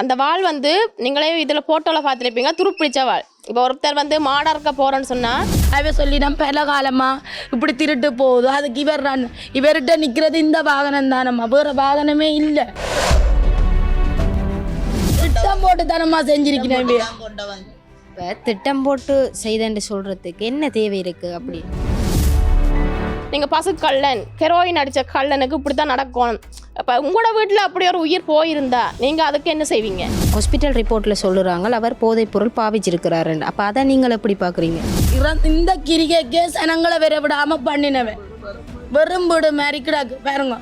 அந்த வாள் வந்து நீங்களே இதில் ஃபோட்டோவில் பார்த்துருப்பீங்க துருப்பிடிச்ச வாள் இப்போ ஒருத்தர் வந்து மாடா இருக்க போகிறேன்னு சொன்னால் அவ சொல்லிடம் பல காலமா இப்படி திருட்டு போகுது. அதுக்கு இவர் ரன் இவர்கிட்ட நிக்கிறது இந்த வாகனம் தானம்மா. வேற வாகனமே இல்லை. திட்டம் போட்டு தானம்மா செஞ்சிருக்கிறேன். இப்போ திட்டம் போட்டு செய்தேன்னு சொல்கிறதுக்கு என்ன தேவை இருக்குது அப்படி? நீங்கள் பசு கள்ளன் ஹெரோயின் அடித்த கள்ளனுக்கு இப்படி தான் நடக்கும் இப்போ உங்களோட வீட்டில் அப்படி ஒரு உயிர் போயிருந்தா நீங்கள் அதுக்கு என்ன செய்வீங்க? ஹாஸ்பிட்டல் ரிப்போர்ட்டில் சொல்லுறாங்க அவர் போதைப் பொருள் பாவிச்சிருக்கிறாருன்னு. அப்போ அதை நீங்கள் எப்படி பார்க்குறீங்க? இந்த கிரிகைக்கே சனங்களை வேற விடாம பண்ணினவன். வெறும் வீடு மாதிரி கிடக்கு. பாருங்க.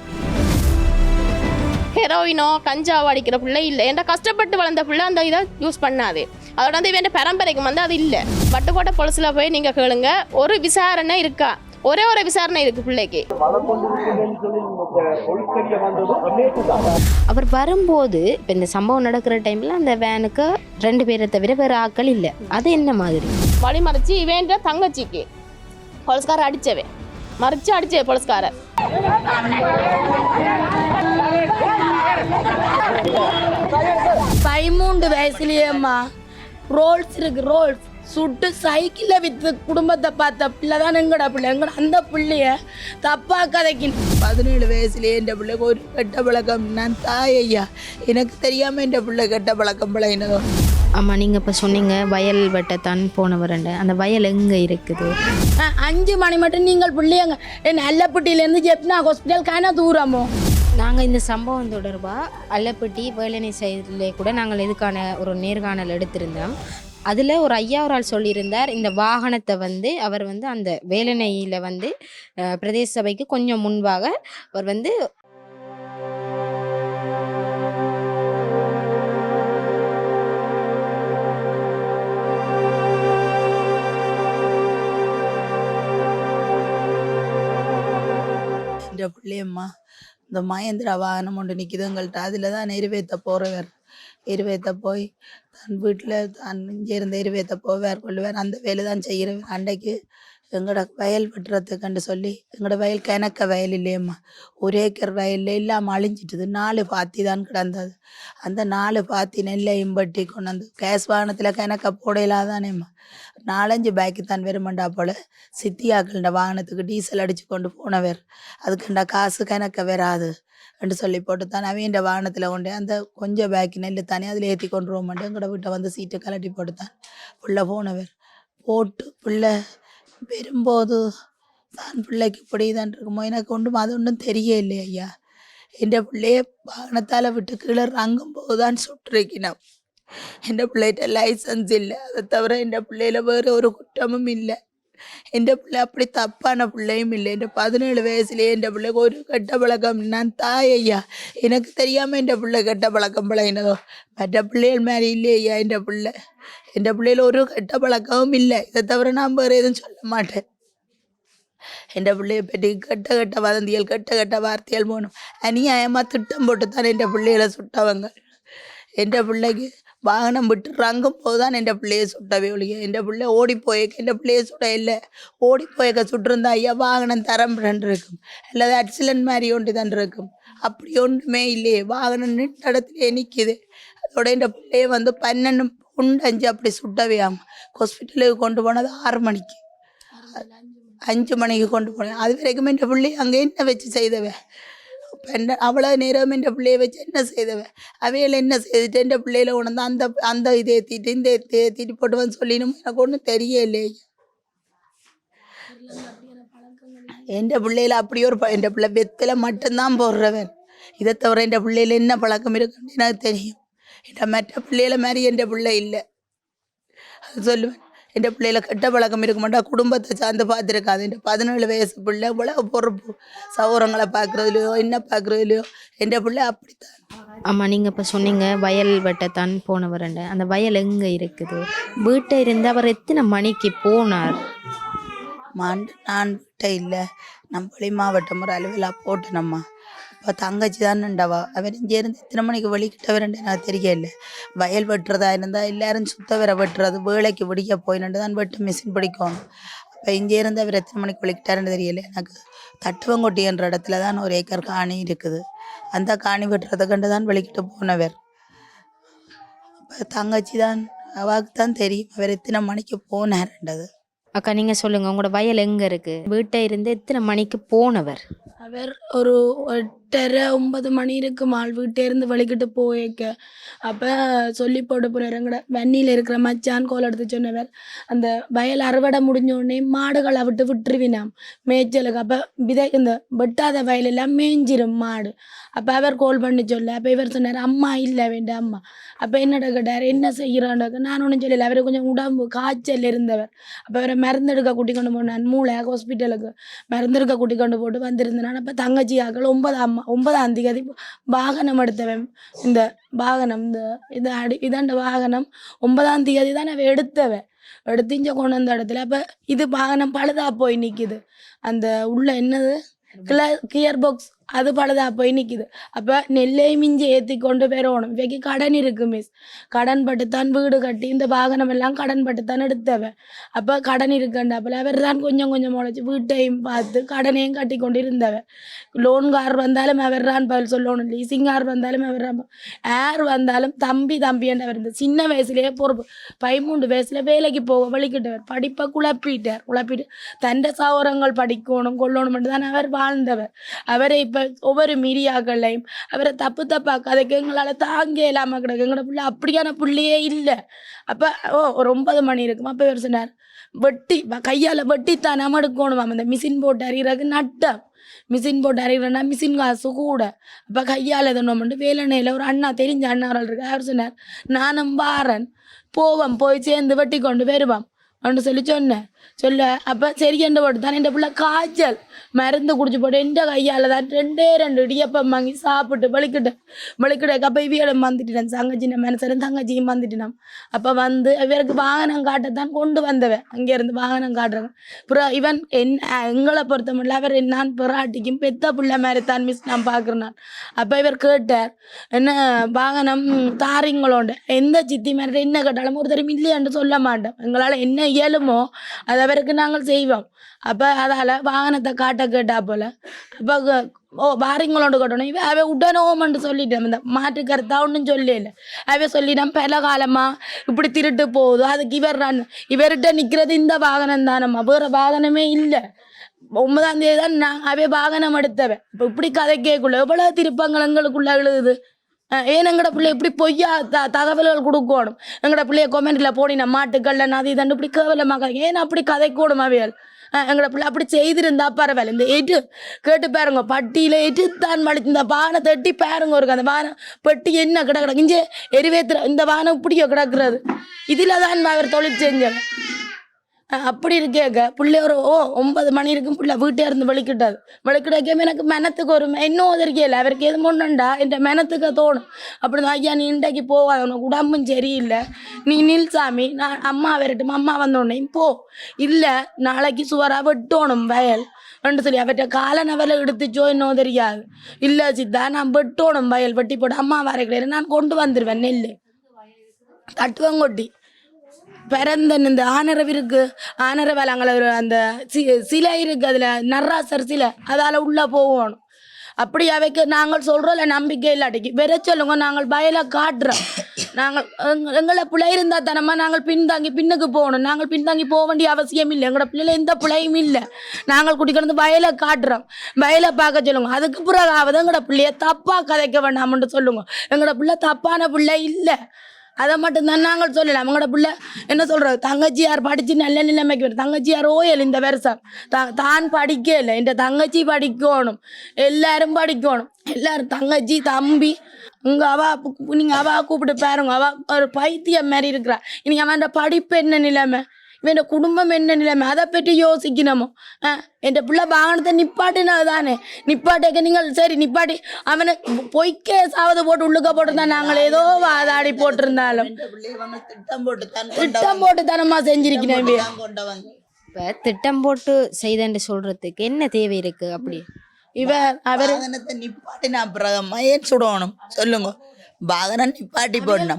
ஹெரோயினோ கஞ்சாவோ அடிக்கிற பிள்ளை இல்லை. ஏன்டா கஷ்டப்பட்டு வளர்ந்த பிள்ளை அந்த இதை யூஸ் பண்ணாது. அதோட வந்து இவன் பரம்பரைக்கு வந்து அது இல்லை. பட்டுக்கோட்டை பொலிசில் போய் நீங்கள் கேளுங்க. ஒரு விசாரணை இருக்கா? ஒரே ஒரு விசாரணை இருக்கு பிள்ளைக்கு. அவர் வரும்போது இப்போ இந்த சம்பவம் நடக்கிற டைமில் அந்த வேனுக்கு ரெண்டு பேரை தவிர வேறு ஆட்கள் இல்லை. அது என்ன மாதிரி? வழி மறைச்சு இவன்ற தங்கச்சிக்கு பொலிஸ்காரர் அடிச்சவன் மறைச்சு அடிச்சவே பொலிஸ்காரர். பதிமூன்று வயசுலயேம்மா ரோல்ஸ் இருக்கு ரோல்ஸ் சுட்டு சைக்கிளில் வித்து குடும்பத்தை பார்த்த பிள்ளை தான் எங்கடா பிள்ளை? எங்கட அந்த பிள்ளைய தப்பா கதைக்கு பதினேழு வயசுலேயே என் பிள்ளைக்கு ஒரு கெட்ட பழக்கம். நான் தாய் ஐயா. எனக்கு தெரியாமல் என் பிள்ளை கெட்ட பழக்கம் பழகினதோ ஆமாம் நீங்கள் இப்போ சொன்னீங்க வயல் வெட்டத்தான் போனவரண்டு. அந்த வயல் எங்கே இருக்குது? அஞ்சு மணி மட்டும் நீங்கள் பிள்ளைங்க என் அல்லப்பட்டியிலேருந்து ஜெப்னா ஹாஸ்பிட்டல் காண தூரமோ? நாங்கள் இந்த சம்பவம் தொடர்பாக அல்லப்பட்டி வேலனை சைடில் கூட நாங்கள் இதுக்கான ஒரு நேர்காணல் எடுத்திருந்தோம். அதில் ஒரு ஐயா ஒரு ஆள் சொல்லியிருந்தார் இந்த வாகனத்தை வந்து அவர் வந்து அந்த வேலனையில் வந்து பிரதேச சபைக்கு கொஞ்சம் முன்பாக அவர் வந்து என் பிள்ளையம்மா இந்த மகேந்திரா வாகனம் ஒன்று நிற்கிது எங்கள்கிட்ட அதில் தான் நிறைவேற்ற போகிறவர் எருவேத்த போய் தன் வீட்டில் தான் இங்கே இருந்த எருவேத்த போவார் கொள்ளுவேன். அந்த வேலை தான் செய்கிறேன் அன்றைக்கு எங்களோட வயல் வெட்டுறதுக்குன்னு சொல்லி எங்களோட வயல் கிணக்க வயல் இல்லையம்மா. ஒரு ஏக்கர் வயலில் எல்லாம் அழிஞ்சிட்டுது. நாலு பாத்தி தான் கிடந்தது. அந்த நாலு பாத்தி நெல்லையும் பட்டி கொண்டு வந்து கேஸ் வாகனத்தில் கிணக்க போடையிலாதானேம்மா. நாலஞ்சு பேக்கு தான் வெறுமண்டா போல் சித்தியாக்கள்ட வாகனத்துக்கு டீசல் அடித்து கொண்டு போனவர். அதுக்குண்டா காசு கிணக்க வராது. என்று சொல்லி போட்டு தான் அவன் வாகனத்தில் கொண்டு அந்த கொஞ்சம் பேக்கு நெல் தானே அதில் ஏற்றி கொண்டு போகமாட்டேன் மாட்டேன். எங்கட வீட்டை வந்து சீட்டை கலட்டி போட்டு தான் புள்ள போனவர். போட்டு பிள்ளை வரும்போது தான் பிள்ளைக்கு இப்படி தான் இருக்குமோ? எனக்கு ஒன்றும் அது ஒன்றும் தெரிய இல்லை ஐயா. என் பிள்ளைய வாகனத்தால் விட்டு கீழே ரங்கும் போது தான் சுட்டிருக்கணும் என் பிள்ளைகிட்ட லைசன்ஸ் இல்லை. அதை தவிர என் பிள்ளையில வேறு ஒரு குற்றமும் இல்லை. என் பிள்ளை அப்படி தப்பான பிள்ளையும் இல்லை. என் பதினேழு வயசுலேயே என் பிள்ளைக்கு ஒரு கெட்ட பழக்கம். நான் தாய் ஐயா. எனக்கு தெரியாமல் என் பிள்ளை கெட்ட பழக்கம் பழகினதோ மற்ற பிள்ளைகள் மாதிரி இல்லையா என் பிள்ளை. என் பிள்ளையில ஒரு கெட்ட பழக்கமும் இல்லை. இதை தவிர நான் வேறு எதுவும் சொல்ல மாட்டேன். என் பிள்ளைய பற்றி கெட்ட கெட்ட வதந்திகள் கெட்ட கெட்ட வார்த்தைகள் போகணும். அநியாயமாக திட்டம் போட்டு தான் என் பிள்ளைகளை சுட்டவங்க. என் பிள்ளைக்கு வாகனம் விட்டு ரங்கும் போது தான் என் பிள்ளைய சுட்டவே ஒழிய. என் பிள்ளை ஓடி போயக்க என் பிள்ளைய சுட இல்லை. ஓடி போயக்க சுட்டிருந்தா ஐயா வாகனம் தரம் இருக்கும். அல்லது ஆக்சிடென்ட் மாதிரி ஒன்று தான் இருக்கும். அப்படி ஒன்றுமே இல்லையே. வாகனம் நின்ற இடத்துல நிற்கிது அதோட என் பிள்ளைய வந்து பன்னெண்டு உண்டு அஞ்சு அப்படி சுட்டவே ஆமாம் ஹாஸ்பிட்டலுக்கு கொண்டு போனது ஆறு மணிக்கு. அஞ்சு மணிக்கு. கொண்டு போனேன். அது வரைக்கும் என் பிள்ளை அங்கே என்ன வச்சு இப்போ பெண்ண அவ்வளோ நேரம் என் பிள்ளைய வச்சு என்ன செய்தவன் அவையில் என்ன செய்துட்டு என் பிள்ளையில உணர்ந்து அந்த அந்த இதை ஏற்றிட்டு இந்த ஏற்றிட்டு போட்டுவன் சொல்லினும் எனக்கு ஒன்றும் தெரியலையே என் பிள்ளையில அப்படி ஒரு என் பிள்ளை வெத்தில மட்டும்தான் போடுறவன் இதை தவிர என் பிள்ளையில என்ன பழக்கம் இருக்குன்னு எனக்கு தெரியும் என் மற்ற பிள்ளையில மாதிரி என் பிள்ளை இல்லை அது சொல்லுவேன் என் பிள்ளையில கெட்ட பழக்கம் இருக்க மாட்டா குடும்பத்தை சார்ந்து பார்த்துருக்காது. என் பதினேழு வயசு பிள்ளை இவ்வளோ பொறுப்பு. சௌரங்களை பார்க்குறதுலையோ என்ன பார்க்குறதுலையோ என் பிள்ளை அப்படித்தான். ஆமாம் நீங்கள் இப்போ சொன்னீங்க வயல் வெட்டத்தான் போனவரண்டு அந்த வயல் எங்கே இருக்குது? வீட்டை இருந்து அவர் எத்தனை மணிக்கு போனார்? மாண்டு நான் விட்ட இல்லை. நம்ம வெளி மாவட்டம் ஒரு அலுவலாக போட்டேனம்மா. இப்போ தங்கச்சி தானேண்டவா அவன் இங்கேருந்து எத்தனை மணிக்கு வெளிக்கிட்டவரண்டு எனக்கு தெரியல. வயல் வெட்டுறதா இருந்தால் எல்லாரும் சுத்த வர வெட்டுறது வேலைக்கு விடிக்க போயினண்டு தான் வெட்டு மிஷின் பிடிக்கணும் அப்போ இங்கேருந்து அவர் எத்தனை மணிக்கு வெளிக்கிட்டாருன்னு தெரியல. எனக்கு தட்டுவங்கொட்டி என்ற இடத்துல தான் ஒரு ஏக்கர் காணி இருக்குது. அந்த காணி வெட்டுறதை கண்டு தான் வெளிக்கிட்டு போனவர். அப்போ தங்கச்சி தான் அவாவுக்கு தான் தெரியும் அவர் எத்தனை மணிக்கு போனார்ன்றது. அக்கா நீங்க சொல்லுங்க உங்களோட வயல் எங்க இருக்கு? வீட்டை இருந்து எத்தனை மணிக்கு போனவர்? அவர் ஒரு எட்டரை ஒன்பது மணி இருக்கும் ஆள் வீட்டே இருந்து வலிக்கிட்டு போயிக்க. அப்போ சொல்லி போட்டு போகிற எங்கட வெண்ணியில் இருக்கிற மச்சான் கோல் எடுத்து சொன்னவர். அந்த வயல் அறுவடை முடிஞ்ச உடனே மாடுகளை விட்டு விட்டுருவினாம். மேய்ச்சலுக்கு அப்போ விதை இந்த வெட்டாத வயலெல்லாம் மேய்ஞ்சிரும் மாடு. அப்போ அவர் கோல் பண்ணி சொல்ல அப்போ இவர் சொன்னார் அம்மா இல்லை வேண்டாம் அம்மா. அப்போ என்னடா கேட்டார் என்ன செய்கிறான்டாக்க நான் ஒன்றும் சொல்லலை. அவர் கொஞ்சம் உடம்பு காய்ச்சல் இருந்தவர். அப்போ அவரை மருந்தெடுக்க கூட்டி கொண்டு போனான். மூளை ஹாஸ்பிட்டலுக்கு மருந்தெடுக்க கூட்டி கொண்டு போட்டு வந்திருந்தான். அப்போ தங்கச்சி ஆக்கள் ஒன்பதாம் ஒன்பதாம் தேதி வாகனம் எடுத்தவன். இந்த வாகனம் இந்த இது அடி இதாண்ட வாகனம் ஒன்பதாம் தேதி தான் அவன் எடுத்தவன். எடுத்து கொண்டு வந்த இடத்துல. அப்போ இது வாகனம் பழுதா போய் நிற்கிது அந்த உள்ள என்னது? கியர் பாக்ஸ் அது பழுதா போய் நிற்கிது அப்போ நெல்லை மிஞ்சி ஏற்றி கொண்டு போயிடணும் இவைக்கு கடன் இருக்கு மிஸ் கடன் பட்டுத்தான் வீடு கட்டி இந்த வாகனம் எல்லாம் கடன் பட்டுத்தான் எடுத்தவன் அப்போ கடன் இருக்குண்டாப்பில் அவர் தான் கொஞ்சம் கொஞ்சம் முளைச்சி வீட்டையும் பார்த்து கடனையும் கட்டி கொண்டு இருந்தவன் லோன் கார் வந்தாலும் அவர் தான் பதில் சொல்லணும். லீசிங் கார் வந்தாலும் அவர் தான் யார் வந்தாலும் தம்பி தம்பி என்றவர் சின்ன வயசுலேயே பொறுப்பு. பதிமூன்று வயசில் வேலைக்கு போக வலிக்கிட்டவர் படிப்பை குழப்பிட்டார். குழப்பிட்டு தண்ட சௌரங்கள் படிக்கணும் கொள்ளணும் மட்டும் தான் அவர் வாழ்ந்தவர். அவரை இப்போ ஒவ்வொரு மீடியாக்களையும் அவரை தப்பு தப்பா கதைக்கு எங்களால் தாங்க இல்லாமல் கிடக்கு. எங்களோட பிள்ளை அப்படியான பிள்ளையே இல்லை. அப்போ ஓ ஒரு ஒன்பது மணி இருக்கும்? அப்போ இவர் சொன்னார் வெட்டி கையால் வெட்டித்தான் நம்ம எடுக்கணுமாம் அந்த மிஷின் போட்டு அறிகிறதுக்கு நட்டம். மிஷின் போட்டு அறிகிறேன்னா மிஷின் காசு கூட. அப்போ கையால் எதனோம்ட்டு வேலனையில் ஒரு அண்ணா தெரிஞ்ச அண்ணாவர்கள் இருக்கு அவர் சொன்னார் நானும் வாரன். போவோம் போய் சேர்ந்து வெட்டி கொண்டு வருவோம். அப்படின்னு சொல்லி சொன்னேன். சொல்ல அப்போ சரி என்ன போட்டு தான் என் பிள்ளை காய்ச்சல். மருந்து குடிச்சு போட்டு எந்த கையால் தான் ரெண்டே ரெண்டு இடியப்பம் வாங்கி சாப்பிட்டு வலிக்கிட்டு வலிக்கிட்டு அப்போ இவியலும் வந்துட்டேன். தங்கச்சி நம்ம மனசரும் தங்கச்சியும் வந்துட்டினான் அப்போ வந்து இவருக்கு வாகனம் காட்டத்தான் கொண்டு வந்தவன். அங்கேருந்து வாகனம் காட்டுறவன். அப்புறம் இவன் என் எங்களை பொறுத்த முடியல அவர் என்னான் பிராட்டிக்கும் பெத்த பிள்ளை மாதிரி தான் மிஸ் நான் பார்க்குறேன். அப்போ இவர் கேட்டார் என்ன வாகனம் தாரிங்களோண்டு. எந்த சித்தி மாதிரி என்ன கேட்டாலும் ஒருத்தரும் இல்லையான்னு சொல்ல மாட்டேன். எங்களால் என்ன இயலுமோ அது அவருக்கு நாங்கள் செய்வோம். அப்போ அதால் வாகனத்தை காட்ட கேட்டா போல். அப்போ ஓ வாரிங்களோண்டு கட்டணும். இவன் அவ உடனோமன்ட்டு சொல்லிட்டேன் இந்த மாற்று கருத்தா ஒன்றும் சொல்லல. அவ சொல்லிட்டான் பல காலமாக இப்படி திருட்டு போகுது. அதுக்கு இவர் இவர்கிட்ட நிற்கிறது இந்த வாகனம் தானம்மா. வேறு வாகனமே இல்லை. ஒன்பதாம் தேதி தான் நான் அவை வாகனம் எடுத்தவன் இப்போ இப்படி கதை கேட்கல எவ்வளோ திருப்பங்கள் எங்களுக்குள்ள எழுதுது. ஏன் எங்கட பிள்ளை இப்படி பொய்யா த தகவல்கள் கொடுக்கணும்? எங்கட பிள்ளைய கொமெண்ட்ல போடின மாட்டுக்கல்ல நதி தண்டு இப்படி கேவலமாக ஏன் அப்படி கதைக்கூடும் அவையல்? அஹ் பிள்ளை அப்படி செய்திருந்தா பரவாயில்ல. இந்த எட்டு கேட்டு பாருங்க பட்டியில எட்டு தான் வலி இந்த வானம் தட்டி பாருங்க ஒரு அந்த வானம் பெட்டி என்ன கிட கிடக்கு இங்கே எரிவேத்துற இந்த வானம் இப்படியோ கிடக்குறது. இதில் தான் அவர் தொழில் செஞ்சாங்க அப்படி இருக்கேக்க பிள்ளை ஒரு ஓ ஒன்பது மணி இருக்கும் பிள்ளை. வீட்டே இருந்து வெளிக்கிட்டாது வெளிக்கிட்டக்கே எனக்கு மெனத்துக்கு ஒரு இன்னும் உதறிக்கையில் அவருக்கு எது முன்னண்டா என் மெனத்துக்கு தோணும். அப்படி தான் ஐயா நீ இன்றைக்கு போவாத உனக்கு உடம்பும் சரியில்லை. நீ நில் சாமி. நான் அம்மா வரட்டும். அம்மா வந்தோடனே போ. இல்லை நாளைக்கு சுவராக வெட்டோணும் வயல். ரெண்டு சொல்லி அவற்றை கால நவலை எடுத்துச்சோ இன்னும் தெரியாது. இல்லை சித்தா நான் வெட்டோணும் வயல். வெட்டி போட்டு அம்மா வர கிடையாது நான் கொண்டு வந்துடுவேன் நெல் தட்டுவங்கொட்டி. பிறந்த இந்த ஆனரவு இருக்கு. ஆனரவலங்கள ஒரு அந்த சி சிலை இருக்கு அதில். நர்ராசர் சிலை. அதால் உள்ளே போகணும் அப்படி அவைக்கு நாங்கள் சொல்கிறோம்ல நம்பிக்கை இல்லாட்டிக்கு. வெற சொல்லுங்க நாங்கள் பயல காட்டுறோம். நாங்கள் எங்களை பிள்ளை இருந்தால் தானம்மா நாங்கள் பின்தாங்கி பின்னுக்கு போகணும். நாங்கள் பின்தாங்கி போக வேண்டிய அவசியம் இல்லை. எங்களோட பிள்ளைல எந்த பிள்ளையும் இல்லை. நாங்கள் குடிக்கிறது வயலை காட்டுறோம். வயலை பார்க்க சொல்லுங்க. அதுக்கு பிறகாவது எங்களோட பிள்ளைய தப்பாக கதைக்க வேண்டாம்னு சொல்லுங்க. எங்களோட பிள்ளை தப்பான பிள்ளை இல்லை. அதை மட்டும்தான் நாங்கள் சொல்லலாம் அவங்களோட பிள்ளை என்ன சொல்கிறது தங்கச்சியார் படித்து நல்ல நிலைமைக்கு வரும் தங்கச்சியார் ஓயல் இந்த வருஷம். த தான் படிக்கல. இந்த தங்கச்சி படிக்கணும். எல்லாரும் படிக்கணும். எல்லாரும் தங்கச்சி தம்பி உங்க அவா நீங்கள் அவா கூப்பிட்டு பாருங்க. அவா ஒரு பைத்தியம் மாதிரி இருக்கிறா. இன்னைக்கு அவன் படிப்பு என்ன நிலைமை? இவன் குடும்பம் என்ன நிலைமை அதை பற்றி யோசிக்கணுமோ ஆ என் பிள்ளை வாகனத்தை நிப்பாட்டினது தானே நிப்பாட்டேக்க நீங்கள் சரி நிப்பாட்டி அவனை பொய்க்கே சாவது போட்டு உள்ளுக்க போட்டிருந்தா நாங்கள் ஏதோ வாதாடி போட்டிருந்தாலும் திட்டம் போட்டு தான் திட்டம் போட்டு தானம்மா செஞ்சிருக்கிறேன் இப்போ திட்டம் போட்டு செய்தேன்னு சொல்றதுக்கு என்ன தேவை இருக்கு அப்படி இவர் அவர் நிப்பாட்டினா பிறகு ஏன் சுடணும் சொல்லுங்க வாகனம் நிப்பாட்டி போடணும்.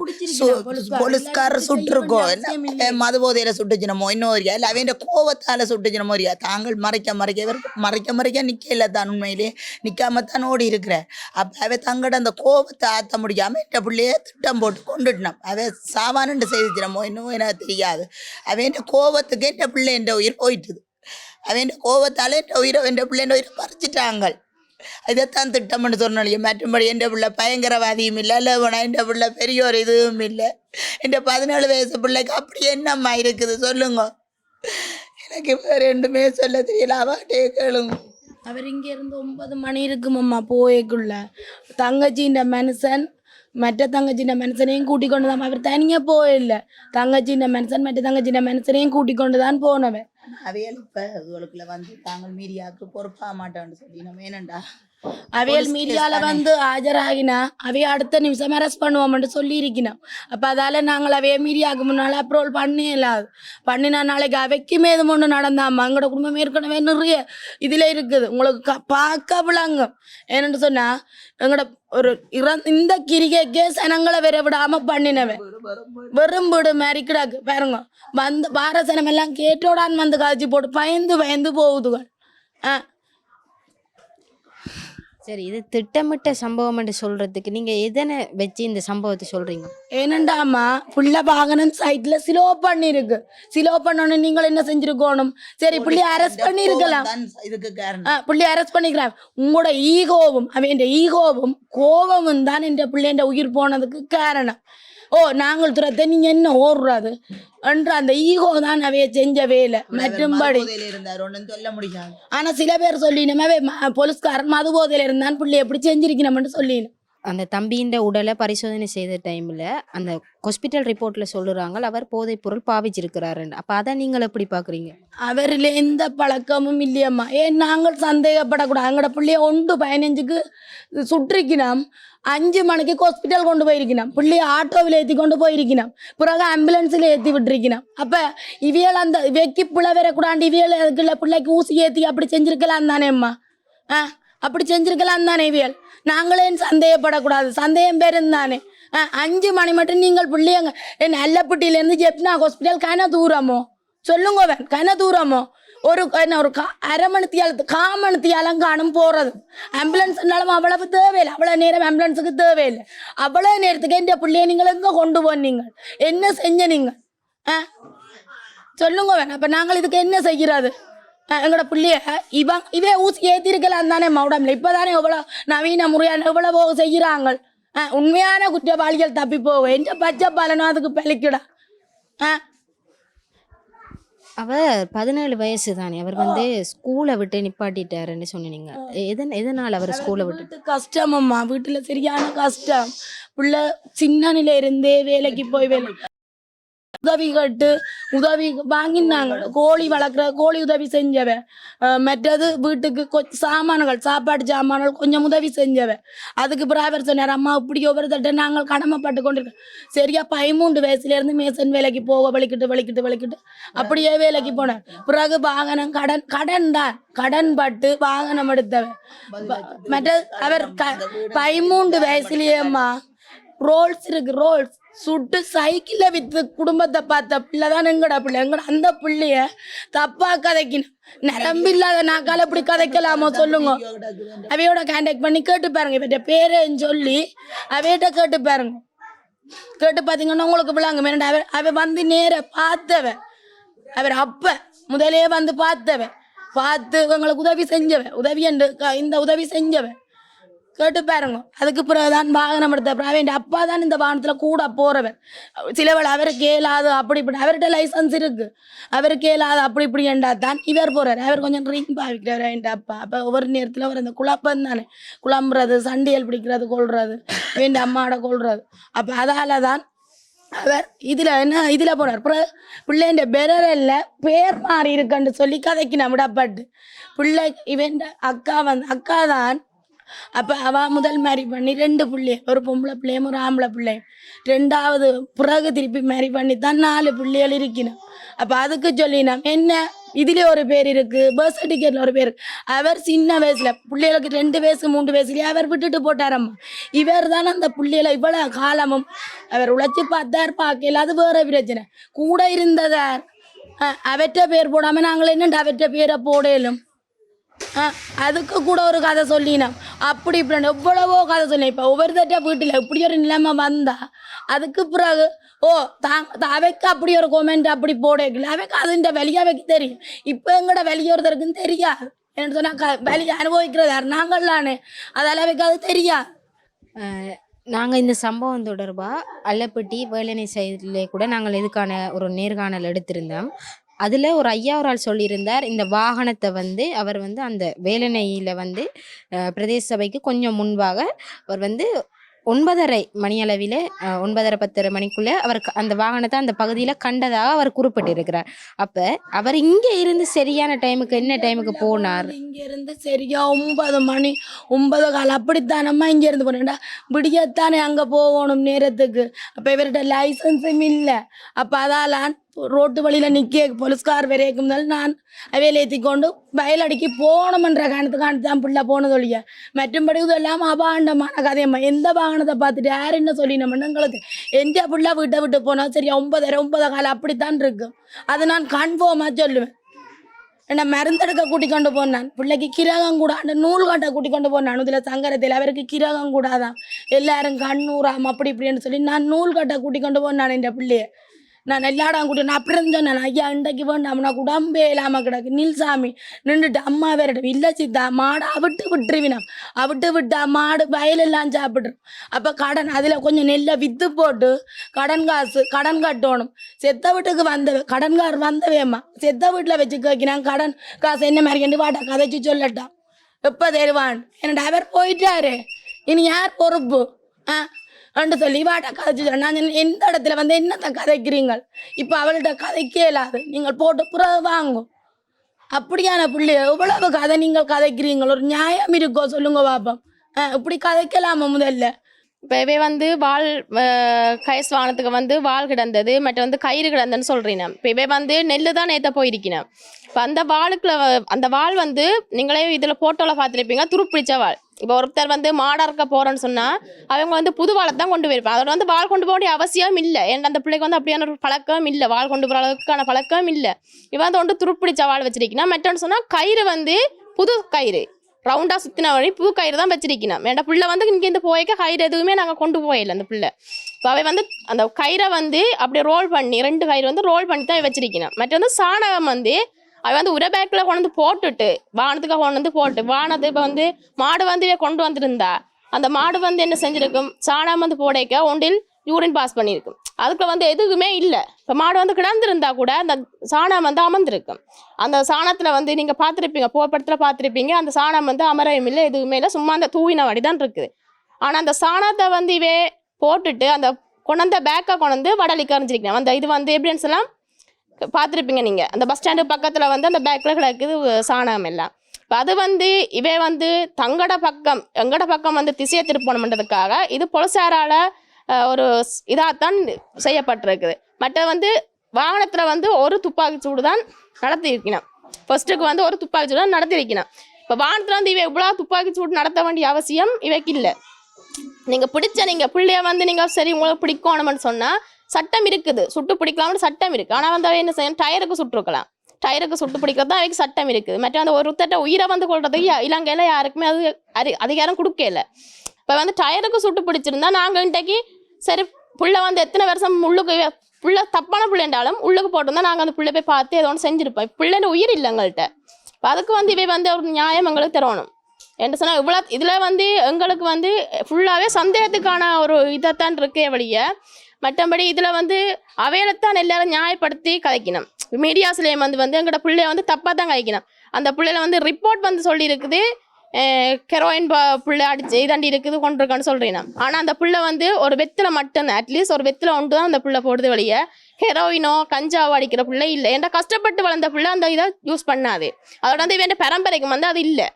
போலீஸ்காரர். சுட்டிருக்கோம் இல்லை. மது போதையில சுட்டுச்சினமோ இன்னொரு இல்ல அவன் கோவத்தால சுட்டுச்சினமோ இல்லையா தாங்கள் மறைக்க மறைக்க இவர் மறைக்க மறைக்க நிக்கல தான் உண்மையிலே. நிக்காம தான் ஓடி இருக்கிற. அப்ப அவ தங்கட அந்த கோவத்தை ஆத்த முடியாம என் பிள்ளைய திட்டம் போட்டு கொண்டுட்டோம் அவ சாவானுண்டு செய்திச்சினமோ இன்னும் எனக்கு தெரியாது. அவன் கோவத்துக்கு என் பிள்ளை என் உயிர் போயிட்டுது. அவன் கோவத்தால என் உயிரை என் பிள்ளை உயிரை பறிச்சிட்டாங்க இதைத்தான் திட்டம்னு சொன்னாலும் மற்றபடி என் பிள்ளை பயங்கரவாதியும் இல்லை இல்லை என் பிள்ளை பெரிய ஒரு இதுவும் இல்லை. என் பதினேழு வயசு பிள்ளைக்கு அப்படி என்னம்மா இருக்குது? சொல்லுங்க. எனக்கு இப்போ ரெண்டுமே சொல்ல தெரியல. அவட்டே கேளுங்க. அவர் இங்க இருந்து ஒன்பது மணி இருக்குமம்மா போயக்குள்ள. தங்கச்சின்ற மனுஷன் மற்ற தங்கச்சின்ற மனுஷனையும் கூட்டிக் கொண்டு தான் அவர் தனியாக போயில்ல தங்கச்சின்ற மனுஷன் மற்ற தங்கச்சின்ற மனுஷனையும் கூட்டிக் கொண்டு அவையல் இப்போ வந்து தாங்கள் மீடியாவுக்கு பொறுப்பாக மாட்டோம்னு சொல்லி நம்ம ஏனண்டா? அவையல் மீடியால. வந்து ஆஜராகினா அவைய அடுத்த நிமிஷம் அரெஸ்ட் பண்ணுவோம்னு சொல்லி இருக்கணும் அப்ப அதால நாங்கள் அவைய மீடியாவுக்கு முன்னால அப்ரோல் பண்ணே இல்லாது பண்ணினா நாளைக்கு அவைக்குமே இது ஒன்று நடந்தாமா எங்களோட குடும்பம் ஏற்கனவே நிறைய இதுல இருக்குது உங்களுக்கு பார்க்க விளங்கும் ஏன்னு சொன்னா எங்களோட ஒரு இந்த கிரிகைக்கே சனங்களை விர விடாம பண்ணினவன் வெறும் வீடு மாதிரி கிடக்கு பாருங்க வந்து பாரசனம் எல்லாம் கேட்டோடான் வந்து காய்ச்சி போட்டு பயந்து பயந்து போகுதுகள் ஆ சரி இது திட்டமிட்ட சம்பவம் என்று சொல்றதுக்கு நீங்க எதனை வச்சு இந்த சம்பவத்தை சொல்றீங்க? ஏனண்டாமா புள்ள வாகனம் சைட்ல சிலோ பண்ணிருக்கு. சிலோ பண்ணணும் நீங்கள் என்ன செஞ்சிருக்கணும்? சரி புள்ளி அரெஸ்ட் பண்ணிருக்கலாம். இதுக்கு காரணம். புள்ளி அரெஸ்ட் பண்ணிக்கலாம். உங்களோட ஈகோவும் அவன் ஈகோவும் கோபமும் தான் என்ற பிள்ளைன்ற உயிர் போனதுக்கு காரணம். ஓ நாங்கள் துரத்த நீங்க என்ன ஓடுறாது என்ற அந்த ஈகோ தான் அவைய செஞ்ச வேலை மற்றும்படி ஆனா சில பேர் சொல்லினமே போலீஸ்காரன் மது போதையில இருந்தான் பிள்ளை எப்படி செஞ்சிருக்கணும்னு சொல்லினோம். அந்த தம்பியின் உடலை பரிசோதனை செய்த டைம்ல அந்த ஹாஸ்பிட்டல் ரிப்போர்ட்ல சொல்லுறாங்க அவர் போதைப் பொருள் பாவிச்சிருக்கிறாருன்னு அப்ப அதை நீங்கள் எப்படி பாக்குறீங்க அவரில் எந்த பழக்கமும் இல்லையம்மா. ஏன் நாங்கள் சந்தேகப்படக்கூடாது. எங்களோட பிள்ளைய ஒன்று பதினஞ்சுக்கு சுற்றிக்கணும் அஞ்சு மணிக்கு ஹாஸ்பிட்டல் கொண்டு போயிருக்கணும் பிள்ளைய ஆட்டோவில் ஏற்றி கொண்டு போயிருக்கணும் பிறகு ஆம்புலன்ஸில் ஏற்றி விட்டுருக்கணும் அப்போ இவியல் அந்த வெக்கி பிள்ளை வரக்கூடாண்டு இவியல் அதுக்குள்ள பிள்ளைக்கு ஊசி ஏற்றி அப்படி செஞ்சிருக்கலாம் தானேம்மா ஆ அப்படி செஞ்சிருக்கலாம் தானே இவியல் நாங்களே சந்தேகப்படக்கூடாது சந்தேகம் பேருந்தானே ஆ அஞ்சு மணி மட்டும் நீங்கள் பிள்ளைங்க என் நல்லப்பட்டியிலேருந்து ஜெப்னா ஹாஸ்பிட்டல் கன தூரமோ சொல்லுங்க கன தூரமோ ஒரு என்ன ஒரு கா அரை மணித்தியால காமணித்தியாலம் காணும் போகிறது ஆம்புலன்ஸ்னாலும் அவ்வளவு தேவையில்லை. அவ்வளோ நேரம் ஆம்புலன்ஸுக்கு தேவையில்லை. அவ்வளோ நேரத்துக்கு என் பிள்ளைய நீங்கள் எங்கே கொண்டு போனீங்க? என்ன செஞ்ச நீங்கள் ஆ? சொல்லுங்க வேணாம். அப்போ நாங்கள் இதுக்கு என்ன செய்கிறது? எங்களோட பிள்ளைய இவன் இவே ஊசி ஏற்றிருக்கலாம் தானே உடம்புல இப்போ தானே எவ்வளோ நவீன முறையான எவ்வளவோ செய்கிறாங்க உண்மையான குற்றவாளிகள் தப்பி போக எந்த பச்சை பலனும் அதுக்கு பலிக்கடா? ஆ? அவர் பதினேழு வயசு தானே அவர் வந்து ஸ்கூலை விட்டு நிப்பாட்டிட்டாருன்னு சொன்னீங்க. எதன் எதனால் அவர் ஸ்கூலை விட்டு வீட்டு? கஷ்டம் அம்மா வீட்டுல சரியான கஷ்டம். புள்ள சின்னனில இருந்தே வேலைக்கு போய் வேலை உதவி கேட்டு உதவி வாங்கினாங்க. கோழி வளர்க்குற கோழி உதவி செஞ்சவ. மற்றது வீட்டுக்கு சாமான்கள் சாப்பாடு சாமான்கள் கொஞ்சம் உதவி செஞ்சவ. அதுக்கு பிறகு அவர் சொன்னார் அம்மா இப்படி ஒவ்வொரு தட்டை நாங்கள் கடமைப்பட்டு கொண்டிருக்கோம். சரியா பதிமூன்று வயசுல இருந்து மேசன் வேலைக்கு போக வலிக்கிட்டு வலிக்கிட்டு வலிக்கிட்டு அப்படியே வேலைக்கு போனார். பிறகு வாகனம் கடன் கடன் தான் கடன் பட்டு வாகனம் எடுத்தவன் மற்ற அவர் பதிமூன்று வயசுலயேம்மா ரோல்ஸ் இருக்கு ரோல்ஸ் சுட்டு சைக்கிள வித்து குடும்பத்தை பார்த்த பிள்ளை தான் எங்கடா பிள்ளை? எங்கட அந்த பிள்ளைய தப்பா கதைக்கணும் நரம்பு இல்லாத நாக்கால இப்படி கதைக்கலாமோ சொல்லுங்க. அவையோட கான்டாக்ட் பண்ணி கேட்டு பாருங்க. இவட்ட பேரன்னு சொல்லி அவையிட்ட கேட்டு பாருங்க. கேட்டு பார்த்தீங்கன்னா உங்களுக்கு விளாங்க வேண்டாம் அவர் அவ வந்து நேர பார்த்தவ. அவர் அப்ப முதலே வந்து பார்த்தவ. பார்த்து எங்களுக்கு உதவி செஞ்சவ. உதவி என்று க- இந்த உதவி செஞ்சவ. கேட்டு பாருங்க. அதுக்கு பிறகுதான் வாகனம் எடுத்த அப்புறம் அவன் அப்பா தான் இந்த வாகனத்துல கூட போறவர் சிலவள் அவருக்கு கேளாது அப்படி இப்படி. அவர்கிட்ட லைசன்ஸ் இருக்கு. அவருக்கு கேளாது அப்படி இப்படி என்றா தான் இவர் போறாரு. அவர் கொஞ்சம் ட்ரிங்க் பாவிக்கிறவர் என் அப்பா. அப்ப ஒவ்வொரு நேரத்துல அவர் அந்த குழப்பம் தானே. குழம்புறது சண்டியல் பிடிக்கிறது கொள்றது என் அம்மாவோட கொள்றது அப்ப அதால தான் அவர் இதுல என்ன இதுல போனார் பிறகு பிள்ளைன்ற பெரரில் பேர் மாறி இருக்குன்னு சொல்லி கதைக்கு நம்மிடப்பட்டு விடப்பட்டு பிள்ளை இவன் அக்கா வந்து அக்கா தான் அப்போ அவள் முதல் மேரி பண்ணி ரெண்டு பிள்ளைய ஒரு பொம்பளை பிள்ளையும் ஒரு ஆம்பளை பிள்ளையும். ரெண்டாவது பிறகு திருப்பி மேரி பண்ணி தான் நாலு பிள்ளைகள் இருக்கணும் அப்போ அதுக்கு சொல்லினோம் என்ன? இதுல ஒரு பேர் இருக்கு பர்த் சர்டிஃபிகேட்ல ஒரு பேர் அவர் சின்ன வயசுல பிள்ளைகளுக்கு ரெண்டு வயசு மூன்று வயசுலயே அவர் விட்டுட்டு போட்டாரம்மா. இவர் தானே அந்த பிள்ளைகளை இவ்வளவு காலமும் அவர் உழைச்சி பார்த்தார் பார்க்கல அது வேற பிரச்சனை. கூட இருந்ததார். அவற்ற பேர் போடாம நாங்கள் என்னண்டு அவற்ற பேரை போடலும்? அதுக்கு கூட ஒரு கதை சொல்லினோம் அப்படி இப்படி எவ்வளவோ கதை சொல்லினேன் இப்போ ஒவ்வொருத்தட்ட வீட்டில் இப்படி ஒரு நிலைமை வந்தா அதுக்கு பிறகு ஓ தாங்க அவைக்கு அப்படி ஒரு கொமெண்ட் அப்படி போடல அவைக்கு அதுன்ற வெளியே அவைக்கு தெரியும். இப்போ எங்கட வெளியோருத்தருக்குன்னு தெரியாது. என்ன சொன்னால் க வெளியே அனுபவிக்கிறது யார்? நாங்கள்லானே அதால் அவைக்கு அது தெரியாது. நாங்கள் இந்த சம்பவம் தொடர்பாக அல்லப்பட்டி வேலனை சைடில் கூட நாங்கள் இதுக்கான ஒரு நேர்காணல் எடுத்திருந்தோம். அதில் ஒரு ஐயா ஒரு ஆள் சொல்லியிருந்தார் இந்த வாகனத்தை வந்து அவர் வந்து அந்த வேலனையில் வந்து பிரதேச சபைக்கு கொஞ்சம் முன்பாக அவர் வந்து ஒன்பதரை மணியளவில் ஒன்பதரை பத்தரை மணிக்குள்ளே அவர் அந்த வாகனத்தை அந்த பகுதியில் கண்டதாக அவர் குறிப்பிட்டிருக்கிறார். அப்போ அவர் இங்கே இருந்து சரியான டைமுக்கு என்ன டைமுக்கு போனார்? இங்கே இருந்து சரியா ஒன்பது மணி ஒன்பது கால் அப்படித்தானம்மா இங்கே இருந்து போனேன்டா விடியத்தானே அங்கே போகணும் நேரத்துக்கு. அப்போ இவர்கிட்ட லைசன்ஸும் இல்லை. அப்போ அதால ரோட்டு வழியில் நிக்க போலீஸ்கார் வரைக்கும் நான் அவையில கொண்டு வயலடிக்கு போகணுமன்ற காரணத்துக்கான தான் பிள்ளை போனது ஒழிய. மற்றும்படி இதெல்லாம் அபாண்டமான கதையம்மா எந்த வாகனத்தை பார்த்துட்டு யார் என்ன சொல்லினோம்னு எங்களுக்கு எந்த பிள்ளை வீட்டை விட்டு போனால் சரி ஒன்பதரை ஒன்பதை காலம் அப்படித்தான் இருக்கும் அது நான் கன்ஃபார்மாக சொல்லுவேன். என்ன மருந்தெடுக்க கூட்டி கொண்டு போனான். பிள்ளைக்கு கிரகம் கூட அந்த நூல் காட்ட கூட்டி கொண்டு போனான். இதில் சங்கரத்தில் அவருக்கு கிரகம் கூடாதான். எல்லாரும் கண்ணூராம் அப்படி இப்படின்னு சொல்லி நான் நூல் கட்ட கூட்டி கொண்டு போனான் என் பிள்ளைய. நான் எல்லாடம் கூட்டி நான் அப்படி இருந்து சொன்னேன் ஐயா இன்றைக்கு வேண்டாம் நான் உடம்பே இல்லாமல் கிடக்கு. நில் சாமி. நின்றுட்டு அம்மா வேற இல்லை சித்தா மாடை அவிட்டு விட்டுருவினாம் அவிட்டு விட்டா மாடு வயலெல்லாம் சாப்பிட்றோம் அப்போ கடன் அதில் கொஞ்சம் நெல்லை விற்று போட்டு கடன் காசு கடன் கட்டணும். செத்த வீட்டுக்கு வந்தவ கடன்கார் வந்தவேம்மா. செத்த வீட்டில் வச்சு கேட்கிறான் கடன் காசு என்ன மாதிரி? கண்டு வாட்டா கதைச்சு சொல்லட்டான் எப்போ தருவான் என்னடா அவர் போயிட்டாரு. இனி யார் பொறுப்பு? ஆ? அண்டு சொல்லி வாட்ட கதைச்சு சொன்னா நான் எந்த இடத்துல வந்து என்னத்தை கதைக்கிறீங்க இப்போ அவள்கிட்ட கதைக்கே இல்லாது. நீங்கள் போட்டு புறவை வாங்கும். அப்படியான பிள்ளை. எவ்வளவு கதை நீங்கள் கதைக்கிறீங்க ஒரு நியாயம் இருக்கோ? சொல்லுங்க பாப்போம். ஆ இப்படி கதைக்கலாமா முதல்ல? இப்போவே வந்து வால் கைஸ் வானத்துக்கு வந்து வால் கிடந்தது மற்ற வந்து கயிறு கிடந்ததுன்னு சொல்கிறீங்க இப்போ வந்து நெல் தான் நேற்ற போயிருக்கணும் இப்போ அந்த வாளுக்குள்ள அந்த வால் வந்து நீங்களே இதில் ஃபோட்டோவில் பார்த்துருப்பீங்க. துருப்பிடிச்ச வால் இப்போ ஒருத்தர் வந்து மாடா இருக்க போகிறோன்னு சொன்னால் அவங்க வந்து புது வாழை தான் கொண்டு போயிருப்பாங்க. அதோட வந்து வாழ் கொண்டு போக வேண்டிய அவசியம் இல்லை. ஏன்னா அந்த பிள்ளைக்கு வந்து அப்படியான ஒரு பழக்கம் இல்லை. வாழ் கொண்டு போகிற அளவுக்கான பழக்கம் இல்லை. இவன் வந்து ஒன்று துருப்பிடிச்ச வாள் வச்சிருக்கணும் மற்றொன்று சொன்னால் கயிறு வந்து புது கயிறு. ரவுண்டாக சுற்றின வழி புது கயிறு தான் வச்சிருக்கணும். வேண்ட பிள்ளை வந்து இங்கேருந்து போய்க்க கயிறு எதுவுமே நாங்கள் கொண்டு போயிடல அந்த பிள்ளை. இப்போ அவை வந்து அந்த கயிறை வந்து அப்படியே ரோல் பண்ணி ரெண்டு கயிறு வந்து ரோல் பண்ணி தான் வச்சிருக்கணும். மற்ற வந்து சாணகம் வந்து அவ வந்து உர பேக்கில் கொண்டு வந்து போட்டுட்டு வானத்துக்கு கொண்டு வந்து போட்டு வானத்தை இப்போ வந்து மாடு வந்து கொண்டு வந்திருந்தா அந்த மாடு வந்து என்ன செஞ்சிருக்கும்? சாணம் வந்து போடைக்க ஒன்றில் யூரின் பாஸ் பண்ணியிருக்கும் அதுக்கு வந்து எதுவுமே இல்லை. இப்போ மாடு வந்து கிடந்திருந்தா கூட அந்த சாணம் வந்து அமர்ந்திருக்கும். அந்த சாணத்தில் வந்து நீங்கள் பார்த்துருப்பீங்க புகைப்படத்தில் பார்த்துருப்பீங்க அந்த சாணம் வந்து அமரவும் இல்லை எதுவுமே இல்லை. சும்மா அந்த தூவின வடி தான் இருக்குது. ஆனால் அந்த சாணத்தை வந்து இவே போட்டுட்டு அந்த கொண்டாந்த பேக்கை கொண்டு வந்து வடலிக்கு அரைஞ்சிருக்கணும். அந்த இது வந்து எப்படின்னு சொல்லலாம் பார்த்துருப்பீங்க நீங்கள் அந்த பஸ் ஸ்டாண்டு பக்கத்தில் வந்து அந்த பேக்கில் கிடக்குது சாணம் எல்லாம். இப்போ அது வந்து இவே வந்து தங்கட பக்கம் எங்கட பக்கம் வந்து திசையை திருப்பணுன்றதுக்காக இது பொலசாரால் ஒரு இதாகத்தான் செய்யப்பட்டிருக்குது. மற்ற வந்து வாகனத்தில் வந்து ஒரு துப்பாக்கி சூடு தான் நடத்தியிருக்கணும் ஃபர்ஸ்ட்டுக்கு வந்து ஒரு துப்பாக்கி சூடு தான் நடத்தியிருக்கணும். இப்போ வாகனத்தில் வந்து இவை இவ்வளோ துப்பாக்கி சூடு நடத்த வேண்டிய அவசியம் இவைக்கு இல்லை. நீங்கள் பிடிச்ச நீங்கள் பிள்ளைய வந்து நீங்கள் சரி உங்களுக்கு பிடிக்கணும்னு சொன்னால் சட்டம் இருக்குது. சுட்டு பிடிக்கலாம்னு சட்டம் இருக்குது ஆனால் வந்து அவை என்ன செய்யணும் டயருக்கு சுட்டுருக்கலாம் டயருக்கு சுட்டு பிடிக்கிறது தான் அவைக்கு சட்டம் இருக்குது. மற்ற அந்த ஒருத்தட்ட உயிரை வந்து கொள்றதுக்கு யா- இலங்கையில் யாருக்குமே அது அரி அதிகாரம் கொடுக்கல இப்போ வந்து டயருக்கு சுட்டு பிடிச்சிருந்தா நாங்கள் இன்றைக்கு சரி புள்ள வந்து எத்தனை வருஷம் உள்ளுக்கு புள்ள தப்பான பிள்ளைண்டாலும் உள்ளுக்கு போட்டிருந்தா நாங்கள் அந்த பிள்ளை போய் பார்த்து ஏதோ ஒன்று செஞ்சுருப்போம். பிள்ளைன்ற உயிர் இல்லை எங்கள்கிட்ட இப்போ அதுக்கு வந்து இவை வந்து ஒரு நியாயம் எங்களுக்கு தரணும் என்ன சொன்னால் இவ்வளோ இதில் வந்து எங்களுக்கு வந்து ஃபுல்லாகவே சந்தேகத்துக்கான ஒரு இதைத்தான் இருக்கே வழிய. மற்றபடி இதில் வந்து அவையில்தான் எல்லாரும் நியாயப்படுத்தி கதைக்கணும். மீடியாஸ்லேயும் வந்து வந்து எங்களோட பிள்ளைய வந்து தப்பாக தான் கதைக்கணும். அந்த பிள்ளையில வந்து ரிப்போர்ட் வந்து சொல்லியிருக்குது கெரோயின் பிள்ளை அடிச்சு இதாண்டி இருக்குது கொண்டிருக்கான்னு சொல்கிறேன் ஆனால் அந்த பிள்ளை வந்து ஒரு வெத்தில மட்டும்தான் அட்லீஸ்ட் ஒரு வெத்தில ஒன்று தான் அந்த பிள்ளை போடுது வழியே. ஹெரோயினோ கஞ்சாவோ அடிக்கிற பிள்ளை இல்லை. ஏன்டா கஷ்டப்பட்டு வளர்ந்த பிள்ளை அந்த இதை யூஸ் பண்ணாது. அதோட வந்து இவன் பரம்பரைக்கு வந்து அது இல்லை.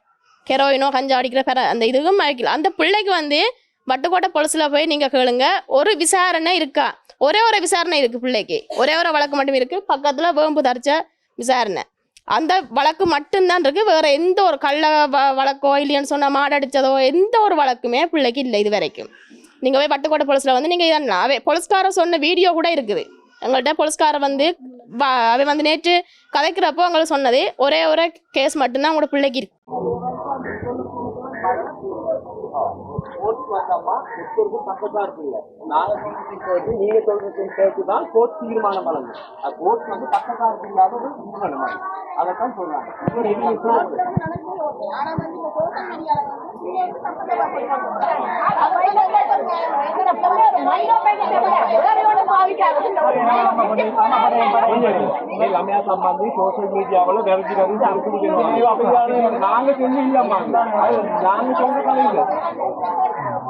ஹெரோயினோ கஞ்சா அடிக்கிற பெற அந்த இதுவும் அடிக்கல அந்த பிள்ளைக்கு வந்து வட்டுக்கோட்டை பொலிஸில் போய் நீங்கள் கேளுங்க. ஒரு விசாரணை இருக்கா? ஒரே ஒரு விசாரணை இருக்குது பிள்ளைக்கு. ஒரே ஒரு வழக்கு மட்டும் இருக்குது பக்கத்தில் வேம்பு தரிச்ச விசாரணை. அந்த வழக்கு மட்டும்தான் இருக்குது வேறு எந்த ஒரு கள்ள வ- வழக்கோ இல்லைன்னு சொன்ன மாடு அடித்ததோ எந்த ஒரு வழக்குமே பிள்ளைக்கு இல்லை இது வரைக்கும் நீங்கள் போய் பட்டுக்கோட்டை போலீஸில் வந்து நீங்கள் இதான் அவை போலீஸ்காரன் சொன்ன வீடியோ கூட இருக்குது. எங்கள்கிட்ட போலீஸ்காரர் வந்து வா- அவன் வந்து நேற்று கதைக்கிறப்போ எங்களுக்கு சொன்னது ஒரே ஒரு கேஸ் மட்டும்தான் உங்களோட பிள்ளைக்கு இருக்கு. கோர்ஸ் வந்தோம்னா நெட்ஒர்க்கு பக்கத்தா இருக்குல்ல நாங்க சொல்றது கோர்ஸ் நீங்க சொல்றது சேர்த்து தான் கோர்ஸ் தீர்மானம் வழங்கும் கோர்ஸ் வந்து பக்கத்தா இருக்குல்லாத ஒரு தீர்மானம் அதைத்தான் சொல்றாங்க எல்லாமே சம்பந்தி சோசியல் மீடியாவில் விரைஞ்சி வந்து நாங்க சொல்லி இல்லம்மா நாங்க சொல்ற கதை இல்லை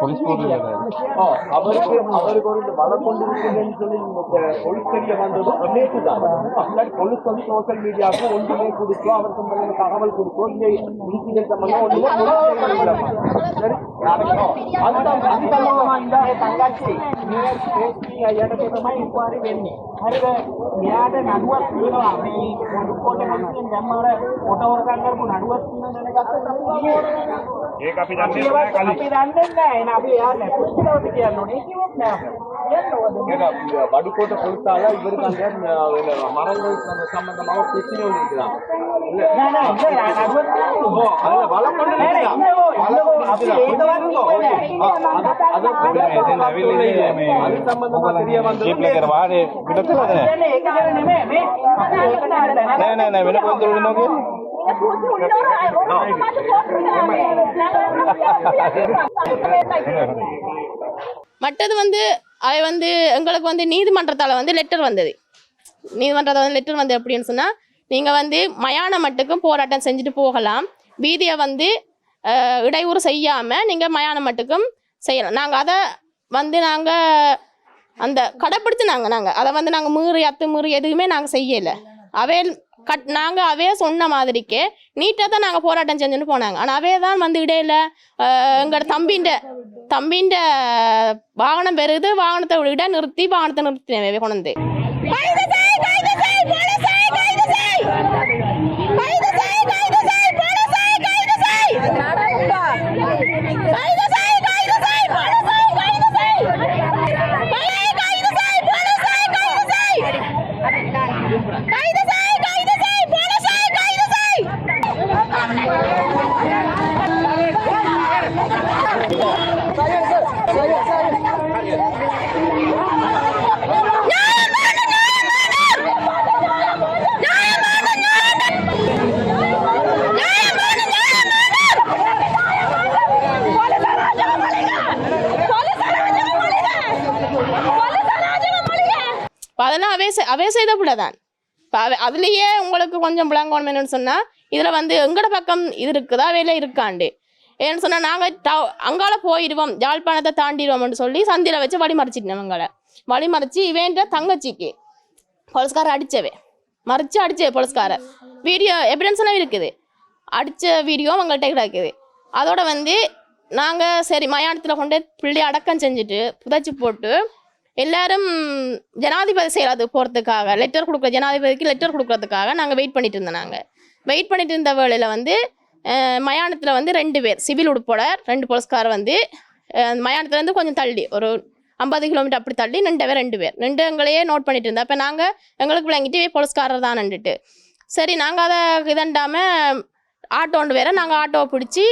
போலீஸ் போட்டு ඔව් அவருக்கு அவருக்கு ஒரு வளம் கொண்டு இருக்குதுன்னு சொல்லி போலீஸ் தெரிய வந்ததும் நேற்று தான் அப்படி போலீஸ் வந்து சோஷியல் மீடியாவுக்கு ஒன்றுமே கொடுத்தோம் அவர் சம்பந்தமான தகவல் கொடுத்தோம் இந்த இன்சிடென்ட் சம்பந்தம் ஒன்றுமே கொடுக்கவே சரி அந்த அந்த மாமா இந்த தங்கச்சி මේ ස්පේස්ටි අයට තමයි ඉක්වාරි වෙන්නේ. හරිද? මෙයාට නඩුවක් තියෙනවා. මේ කොට මොකක්ද දැම්මාර කොට වරකම් කරපු නඩුවක් තියෙන දැනගත්ත ඒක අපි දන්නේ නැහැ කලින්. අපි දන්නේ නැහැ. එහෙනම් අපි එයා නැහැ. පුස්තකවලට කියන්න ඕනේ කිව්වොත් නෑ. කියන්න බඩුකෝට පුල්තාල ඉවර කන්දයක් මරණ සම්බන්ධ මම කිසිම උනේ කියලා. නෑ නෑ ඉතින් අනුවත් ඕ අර බලන්න නෑ. අපි ඒකවත් අද ඉතින් ඇවිල්ලා මේ අනිත් සම්බන්ධ මාතරිය වන්දන ප්ලේ කර වානේ පිටතට නෑ. ඒක නෙමෙයි මේ නෑ නෑ නෑ වෙන පොන්දර වෙනවා කියන්නේ. மற்றது வந்து அவை வந்து எங்களுக்கு வந்து நீதிமன்றத்தால் வந்து லெட்டர் வந்தது. நீதிமன்றத்தால் வந்து லெட்டர் வந்து எப்படின்னு சொன்னால் நீங்கள் வந்து மயான மட்டுக்கும் போராட்டம் செஞ்சுட்டு போகலாம். வீதியை வந்து இடையூறு செய்யாமல் நீங்கள் மயான மட்டுக்கும் செய்யலாம். நாங்கள் அதை வந்து நாங்கள் அந்த கடைப்பிடிச்சு நாங்கள் நாங்கள் அதை வந்து நாங்கள் மீறி அத்து மீறி எதுவுமே நாங்கள் செய்யலை. அவே கட் நாங்கள் அவே சொன்ன மாதிரிக்கே நீட்டாக தான் நாங்கள் போராட்டம் செஞ்சுன்னு போனாங்க. ஆனால் அவே தான் வந்து இடையில எங்களோட தம்பின்ற தம்பின்ற வாகனம் பெறுது வாகனத்தை விட நிறுத்தி வாகனத்தை நிறுத்தினேன் கொண்டு வந்து. அவே செய்த தான் இப்போ அவ அதுலேயே உங்களுக்கு கொஞ்சம் விளங்கணும் என்னன்னு சொன்னால் இதில் வந்து எங்கட பக்கம் இது இருக்குதா வேலை இருக்காண்டு. ஏன்னு சொன்னால் நாங்கள் ட அங்கால போயிடுவோம் யாழ்ப்பாணத்தை தாண்டிடுவோம்னு சொல்லி சந்தியில் வச்சு வழி மறைச்சிட்டோம் எங்களை வழி இவேன்ற தங்கச்சிக்கு. போலீஸ்காரர் அடித்தவே மறைச்சு அடிச்சவே போலீஸ்காரர் வீடியோ எவிடன்ஸ்லாம் இருக்குது. அடித்த வீடியோ அவங்கள்ட்ட கிடக்குது. அதோட வந்து நாங்கள் சரி மயானத்தில் கொண்டு பிள்ளை அடக்கம் செஞ்சுட்டு புதைச்சி போட்டு எல்லாரும் ஜனாதிபதி செயலாது போகிறதுக்காக லெட்டர் கொடுக்குற ஜனாதிபதிக்கு லெட்டர் கொடுக்கறதுக்காக நாங்கள் வெயிட் பண்ணிட்டு இருந்தோம் நாங்கள் வெயிட் பண்ணிட்டு இருந்த வேளையில் வந்து மயானத்தில் வந்து ரெண்டு பேர் சிவில் உடுப்போட ரெண்டு போலீஸ்கார் வந்து மயானத்துலேருந்து கொஞ்சம் தள்ளி ஒரு ஐம்பது கிலோமீட்டர் அப்படி தள்ளி நின்ற பேர் ரெண்டு பேர். ரெண்டு எங்களையே நோட் பண்ணிட்டு இருந்தோம். அப்போ நாங்கள் எங்களுக்கு விளங்கிட்டு போலீஸ்காரர் தான் நின்றுட்டு. சரி நாங்கள் அதை இதண்டாமல் ஆட்டோண்டு வேற நாங்கள் ஆட்டோவை பிடிச்சி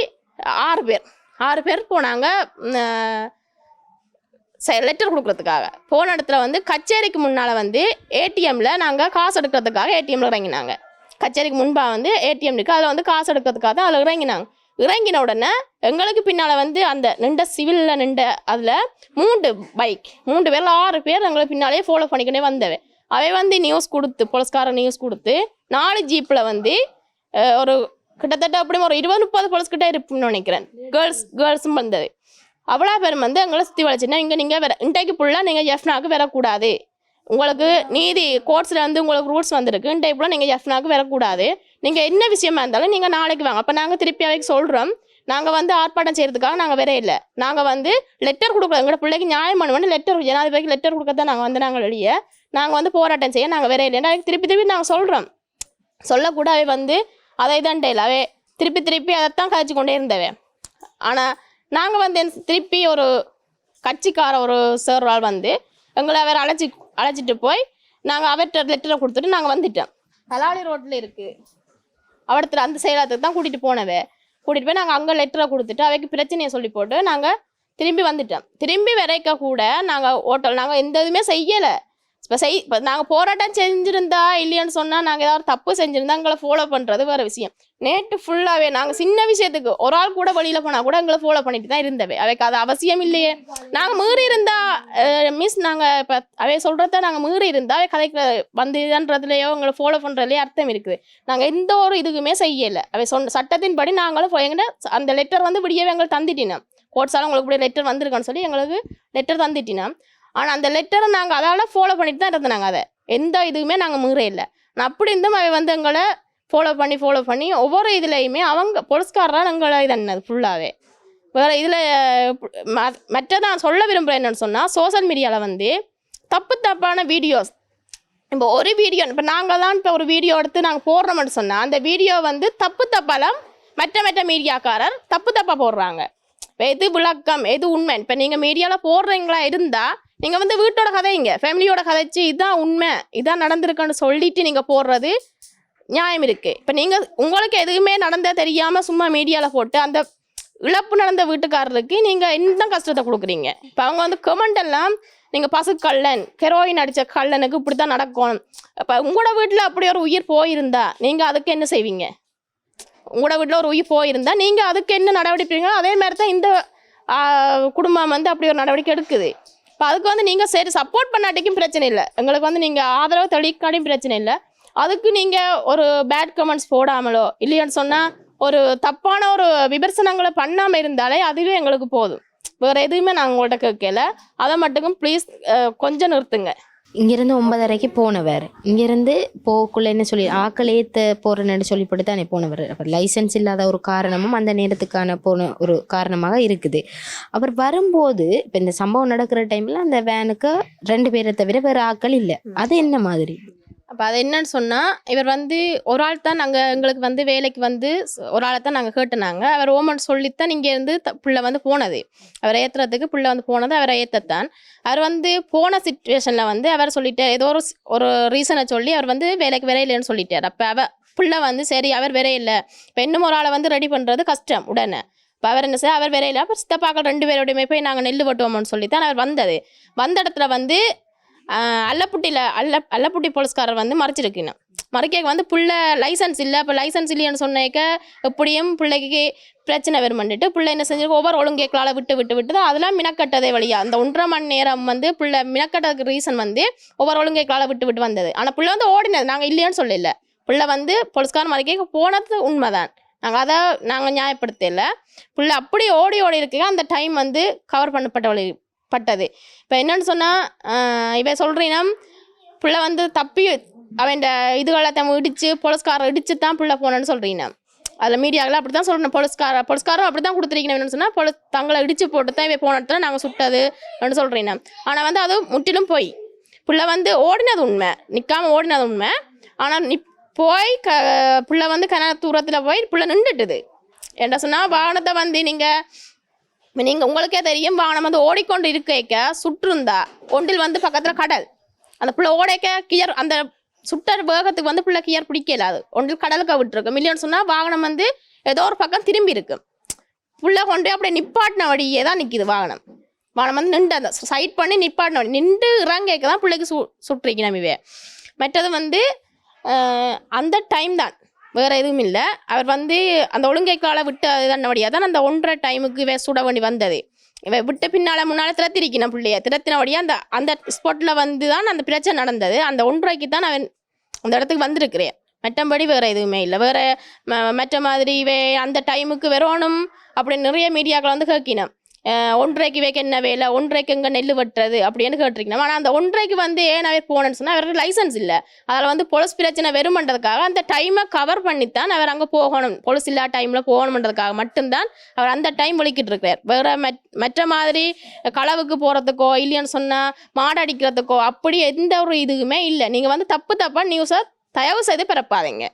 ஆறு பேர் ஆறு பேர் போனாங்க. லெட்டர் கொடுக்குறதுக்காக. போன இடத்துல வந்து கச்சேரிக்கு முன்னால் வந்து ஏடிஎம்மில் நாங்கள் காசு எடுக்கிறதுக்காக ஏடிஎம்மில் இறங்கினாங்க. கச்சேரிக்கு முன்பாக வந்து ஏடிஎம் இருக்குது அதில் வந்து காசு எடுக்கிறதுக்காக தான் அதில் இறங்கினாங்க. இறங்கின உடனே எங்களுக்கு பின்னால் வந்து அந்த நின்ற சிவிலில் நின்ற அதில் மூன்று பைக் மூன்று பேரில் ஆறு பேர் எங்களுக்கு பின்னாலே ஃபாலோ பண்ணிக்கிட்டே வந்தவை அவை வந்து நியூஸ் கொடுத்து போலீஸ்கார நியூஸ் கொடுத்து நாலு ஜீப்பில் வந்து ஒரு கிட்டத்தட்ட அப்படியும் ஒரு இருபது முப்பது போலீஸ்கிட்ட இருப்புன்னு நினைக்கிறேன். கேர்ள்ஸ் கேர்ள்ஸும் வந்தது. அவ்வளோ பேரும் வந்து எங்களை சுற்றி வளைச்சுன்னா இங்கே நீங்கள் வேற இன்றைக்கு ஃபுல்லாக நீங்கள் எஃப்னாக்கு வரக்கூடாது. உங்களுக்கு நீதி கோர்ட்ஸில் வந்து உங்களுக்கு ரூல்ஸ் வந்திருக்கு. இந்த ஃபுல்லாக நீங்கள் எஃப்னாக்கு வரக்கூடாது. நீங்கள் என்ன விஷயமா இருந்தாலும் நீங்கள் நாளைக்கு வாங்க. அப்போ நாங்கள் திருப்பி அவைக்கு சொல்கிறோம் நாங்கள் வந்து ஆர்ப்பாட்டம் செய்யறதுக்காக நாங்கள் வேற இல்லை. நாங்கள் வந்து லெட்டர் கொடுக்குறோம் எங்களோட பிள்ளைக்கு நியாயம் பண்ணுவோம் லெட்டர் ஜனாதிபதிக்கு லெட்டர் கொடுக்க தான் நாங்கள் வந்து நாங்கள் வெளியே நாங்கள் வந்து போராட்டம் செய்ய நாங்கள் வேற இல்லை திருப்பி திருப்பி நாங்கள் சொல்கிறோம் சொல்லக்கூட அவை வந்து அதை தான் இல்லை அவை திருப்பி திருப்பி அதைத்தான் காய்ச்சி கொண்டே இருந்தவை. ஆனால் நாங்கள் வந்து திருப்பி ஒரு கட்சிக்கார ஒரு சார் ஆள் வந்து எங்களை அவர் அழைச்சி அழைச்சிட்டு போய் நாங்கள் அவர்கிட்ட லெட்டரை கொடுத்துட்டு நாங்கள் வந்துட்டோம். கலாளி ரோட்டில் இருக்குது அவடத்தில் அந்த செயலாளத்துக்கு தான் கூட்டிகிட்டு போனவே. கூட்டிகிட்டு போய் நாங்கள் அங்கே லெட்டரை கொடுத்துட்டு அவைக்கு பிரச்சனையை சொல்லி போட்டு நாங்கள் திரும்பி வந்துட்டோம். திரும்பி வரைக்க கூட நாங்கள் ஹோட்டல் நாங்கள் எந்த இதுவுமே செய்யலை. இப்போ செய் இப்போ நாங்கள் போராட்டம் செஞ்சுருந்தா இல்லையான்னு சொன்னால் நாங்கள் ஏதாவது தப்பு செஞ்சுருந்தா எங்களை ஃபாலோ பண்ணுறது வேறு விஷயம். நேற்று ஃபுல்லாகவே நாங்கள் சின்ன விஷயத்துக்கு ஒரு ஆள் கூட வெளியில் போனால் கூட எங்களை ஃபாலோ பண்ணிட்டு தான் இருந்தவை. அவைக்கு அது அவசியம் இல்லையே. நாங்கள் மீறி இருந்தா மிஸ் நாங்கள் இப்போ அவை சொல்கிறத நாங்கள் மீறி இருந்தா அவை கதைக்கு வந்து இதுன்றதுலையோ எங்களை ஃபாலோ பண்ணுறதுலையோ அர்த்தம் இருக்குது. நாங்கள் எந்த ஒரு இதுக்குமே செய்யலை. அவை சொன்ன சட்டத்தின்படி நாங்களும் எங்கிட்ட அந்த லெட்டர் வந்து விடியவே எங்களுக்கு தந்துட்டினோம். கோட்ஸால் உங்களுக்கு இப்படி லெட்டர் வந்திருக்கான்னு சொல்லி எங்களுக்கு லெட்டர் தந்துட்டினா ஆனால் அந்த லெட்டரை நாங்கள் அதால் ஃபாலோ பண்ணிட்டு தான் இருந்தோம் நாங்கள் அதை. எந்த இதுவுமே நாங்கள் மீறே இல்லை. நான் அப்படி இருந்தும் அவன் வந்து எங்களை ஃபாலோ பண்ணி ஃபாலோ பண்ணி ஒவ்வொரு இதுலேயுமே அவங்க போலீஸ்காரராக எங்களை இது என்னது ஃபுல்லாகவே வேறு இதில் மற்ற நான் சொல்ல விரும்புகிறேன் என்னென்னு சொன்னால் சோஷியல் மீடியாவில் வந்து தப்பு தப்பான வீடியோஸ் இப்போ ஒரு வீடியோ இப்போ நாங்கள் தான் இப்போ ஒரு வீடியோ எடுத்து நாங்கள் போடுறோம்னு சொன்னால் அந்த வீடியோ வந்து தப்பு தப்பாலாம் மற்ற மற்ற மீடியாக்காரர் தப்பு தப்பாக போடுறாங்க. இப்போ எது விளக்கம் எது உண்மை? இப்போ நீங்கள் மீடியாவில் போடுறீங்களா இருந்தால் நீங்கள் வந்து வீட்டோட கதைங்க ஃபேமிலியோட கதைச்சு இதான் உண்மை இதான் நடந்திருக்குன்னு சொல்லிட்டு நீங்கள் போடுறது நியாயம் இருக்குது இப்போ நீங்கள் உங்களுக்கு எதுவுமே நடந்தே தெரியாமல் சும்மா மீடியாவில் போட்டு அந்த இழப்பு நடந்த வீட்டுக்காரருக்கு நீங்கள் என்ன கஷ்டத்தை கொடுக்குறீங்க? இப்போ அவங்க வந்து கமெண்ட் எல்லாம் நீங்கள் கல்லன் ஹெரோயின் அடித்த கல்லனுக்கு இப்படி தான் நடக்கும். இப்போ உங்களோட வீட்டில் அப்படி ஒரு உயிர் போயிருந்தா நீங்கள் அதுக்கு என்ன செய்வீங்க? உங்களோட வீட்டில் ஒரு உயிர் போயிருந்தா நீங்கள் அதுக்கு என்ன நடவடிக்கைங்களோ அதே மாதிரி தான் இந்த குடும்பம் வந்து அப்படி ஒரு நடவடிக்கை எடுக்குது. இப்போ அதுக்கு வந்து நீங்கள் சரி சப்போர்ட் பண்ணாட்டிக்கும் பிரச்சனை இல்லை. எங்களுக்கு வந்து நீங்கள் ஆதரவு தெளிக்காட்டியும் பிரச்சனை இல்லை. அதுக்கு நீங்கள் ஒரு பேட் கமெண்ட்ஸ் போடாமலோ இல்லையான்னு சொன்னால் ஒரு தப்பான ஒரு விமர்சனங்களை பண்ணாமல் இருந்தாலே அதுவே எங்களுக்கு போதும். வேறு எதுவுமே நாங்கள் உங்கள்கிட்ட கேட்கல. அதை மட்டும் ப்ளீஸ் கொஞ்சம் நிறுத்துங்க. இங்கேருந்து ஒன்பதரைக்கு போனவர். இங்கேருந்து போகக்குள்ள என்ன சொல்லி ஆக்கள் ஏற்ற போகிறேன்னு சொல்லிப்பட்டு தானே போனவர். அவர் லைசன்ஸ் இல்லாத ஒரு காரணமும் அந்த நேரத்துக்கான போன ஒரு காரணமாக இருக்குது. அவர் வரும்போது இப்போ இந்த சம்பவம் நடக்கிற டைமில் அந்த வேனுக்கு ரெண்டு பேரை தவிர வேறு ஆட்கள் இல்லை. அது என்ன மாதிரி? அப்போ அது என்னன்னு சொன்னால் இவர் வந்து ஒரு ஆள் தான் நாங்கள் எங்களுக்கு வந்து வேலைக்கு வந்து ஒரு ஆளை தான் நாங்கள் கேட்டுனாங்க. அவர் ஓமன் சொல்லித்தான் இங்கேருந்து த புள்ள வந்து போனது. அவரை ஏற்றுறதுக்கு புள்ள வந்து போனது அவரை ஏற்றத்தான் அவர் வந்து போன சுச்சுவேஷனில் வந்து அவர் சொல்லிட்டார். ஏதோ ஒரு ஒரு ரீசனை சொல்லி அவர் வந்து வேலைக்கு விரையிலன்னு சொல்லிட்டார். அப்போ அவ புள்ள வந்து சரி அவர் விரையில்லை இப்போ இன்னும் ஒரு ஆளை வந்து ரெடி பண்ணுறது கஷ்டம் உடனே. இப்போ அவர் என்ன செய்ய அவர் விரையில. அப்போ சித்தப்பாக்கள் ரெண்டு பேரோடையுமே போய் நாங்கள் நெல் வெட்டுவோம்னு சொல்லி தான் அவர் வந்தது. வந்த இடத்துல வந்து அல்லப்புட்டியில் அல்ல அல்லப்புட்டி போலீஸ்காரர் வந்து மறைச்சிருக்கணும். மறைக்க வந்து பிள்ளை லைசன்ஸ் இல்லை இப்போ லைசன்ஸ் இல்லைன்னு சொன்னேக்க எப்படியும் பிள்ளைக்கு பிரச்சனை வருமன்னுட்டு பிள்ளை என்ன செஞ்சிருக்கு ஒவ்வொரு ஒழுங்கேக்களால் விட்டு விட்டு விட்டு தான் அதெல்லாம் மினக்கட்டதே வழியா. அந்த ஒன்றரை மணி நேரம் வந்து பிள்ளை மினக்கட்டதுக்கு ரீசன் வந்து ஒவ்வொரு ஒழுங்கேக்களால் விட்டு விட்டு வந்தது. ஆனால் பிள்ளை வந்து ஓடினது நாங்கள் இல்லையான்னு சொல்லல. பிள்ளை வந்து போலீஸ்காரன் மறைக்க போனது உண்மைதான். நாங்கள் அதை நாங்கள் நியாயப்படுத்தலை. பிள்ளை அப்படி ஓடி ஓடி இருக்கு அந்த டைம் வந்து கவர் பண்ணப்பட்ட வழி பட்டது. இப்போ என்னன்னு சொன்னால் இவன் சொல்கிறீன்னா பிள்ளை வந்து தப்பி அவன் இதுகளை இடித்து இடிச்சு போலீஸ்காரர் இடிச்சு தான் பிள்ளை போனேன்னு சொல்கிறீங்க அதில் மீடியாவில் அப்படி தான் சொல்லணும் போலீஸ்கார போலீஸ்காரும் அப்படி தான் கொடுத்துருக்கீங்கன்னு சொன்னால் போலீஸ் தங்களை இடித்து போட்டு தான் இவன் போன இடத்துல நாங்கள் சுட்டது அப்படின்னு சொல்கிறீங்க ஆனால் வந்து அது முற்றிலும் போய். பிள்ளை வந்து ஓடினது உண்மை. நிற்காமல் ஓடினது உண்மை. ஆனால் நி போய் க பிள்ளை வந்து கன தூரத்தில் போய் பிள்ளை நின்றுட்டுது. என்ன சொன்னால் வாகனத்தை வந்து நீங்கள் நீங்கள் உங்களுக்கே தெரியும் வாகனம் வந்து ஓடிக்கொண்டு இருக்க சுற்றுந்தா ஒன்றில் வந்து பக்கத்தில் கடல். அந்த பிள்ளை ஓடைக்க கியர் அந்த சுட்டர் வேகத்துக்கு வந்து பிள்ளை கியர் பிடிக்கல அது. ஒன்றில் கடலுக்கு விட்டுருக்கு மில்லியன் சொன்னால் வாகனம் வந்து ஏதோ ஒரு பக்கம் திரும்பி இருக்கு. புள்ள கொண்டு அப்படியே நிப்பாட்டின வழியே தான் நிற்கிது வாகனம். வாகனம் வந்து நின்று அந்த சைட் பண்ணி நிப்பாட்டின வழி. நின்று இறங்கேக்க தான் பிள்ளைக்கு சு சுட்டுருக்கு நம்பிவே மற்றது வந்து அந்த டைம் தான். வேறு எதுவும் இல்லை. அவர் வந்து அந்த ஒழுங்கைக்கால விட்டு தண்டபடியாக தான் அந்த ஒன்றரை டைமுக்கு இவ சுட வேண்டி வந்தது. இவன் விட்டு பின்னால் முன்னால் திறத்திருக்கணும் பிள்ளைய. திறத்தினபடியாக அந்த அந்த ஸ்பாட்டில் வந்து தான் அந்த பிரச்சனை நடந்தது. அந்த ஒன்றரைக்கு தான் அவன் அந்த இடத்துக்கு வந்திருக்கிறேன். மற்றபடி வேறு எதுவுமே இல்லை. வேறு மற்ற மாதிரி வே அந்த டைமுக்கு வரணும் அப்படி நிறைய மீடியாக்களை வந்து கேட்கினேன் ஒன்றைக்கு ஒன்றரைக்கு வைக்க என்ன வேலை? ஒன்றரைக்கு எங்கே நெல் வெட்டுறது? அப்படின்னு கேட்டிருக்கணும் ஆனால் அந்த ஒன்றரைக்கு வந்து ஏன் அவர் போனேன்னு சொன்னால் அவருக்கு லைசன்ஸ் இல்லை. அதில் வந்து பொலிஸ் பிரச்சனை வெறுமன்றதுக்காக அந்த டைமை கவர் பண்ணித்தான் அவர் அங்கே போகணும். பொலிஸ் இல்லா டைமில் போகணுன்றதுக்காக மட்டும்தான் அவர் அந்த டைம் ஒழிக்கிட்டு இருக்கிறார். வேற மற்ற மாதிரி களவுக்கு போகிறதுக்கோ இல்லைன்னு சொன்னால் மாடு அடிக்கிறதுக்கோ அப்படி எந்த ஒரு இதுவுமே இல்லை. நீங்கள் வந்து தப்பு தப்பாக நியூஸை தயவு செய்து பிறப்பாதீங்க.